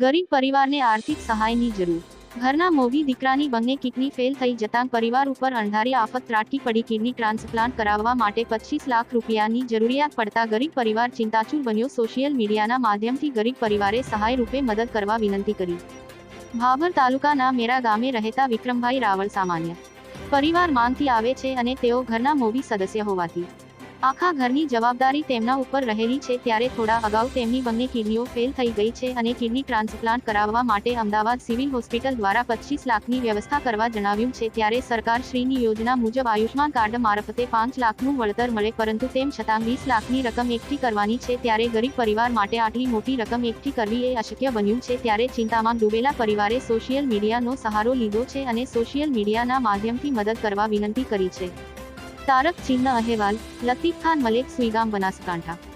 ગરીબ પરિવારને આર્થિક સહાયની જરૂર. ઘરના મોભી દીકરાની બંને કિડની ફેલ થઈ જતાં પરિવાર ઉપર અણધારી આફત ત્રાટકી પડી. કિડની ટ્રાન્સપ્લાન્ટ કરાવવા માટે પચીસ લાખ રૂપિયાની જરૂરિયાત પડતા ગરીબ પરિવાર ચિંતાચૂર બન્યો. સોશિયલ મીડિયાના માધ્યમથી ગરીબ પરિવારે સહાય રૂપે મદદ કરવા વિનંતી કરી. ભાભર તાલુકાના મેરા ગામે રહેતા વિક્રમભાઈ રાવળ સામાન્ય. પરિવાર માંગથી આવે છે અને તેઓ ઘરના મોભી સદસ્ય હોવાથી. આખા ઘરની જવાબદારી તેમના ઉપર રહેલી છે ત્યારે થોડા અગાઉ તેમની બંને કિડનીઓ ફેલ થઈ ગઈ છે અને કિડની ટ્રાન્સપ્લાન્ટ કરાવવા માટે અમદાવાદ સિવિલ હોસ્પિટલ દ્વારા પચીસ લાખની વ્યવસ્થા કરવા જણાવ્યું છે ત્યારે સરકાર શ્રીની યોજના મુજબ આયુષ્માન કાર્ડ મારફતે પાંચ લાખનું વળતર મળે પરંતુ તેમ છતાં વીસ લાખની રકમ એકઠી કરવાની છે ત્યારે ગરીબ પરિવાર માટે આટલી મોટી રકમ એકઠી કરવી એ અશક્ય બન્યું છે ત્યારે ચિંતામાં ડૂબેલા પરિવારે સોશિયલ મીડિયાનો સહારો લીધો છે અને સોશિયલ મીડિયાના માધ્યમથી મદદ કરવા વિનંતી કરી છે. તારક ચીનના અહેવાલ લતીફ ખાન મલેક સુઈગામ બનાસકાંઠા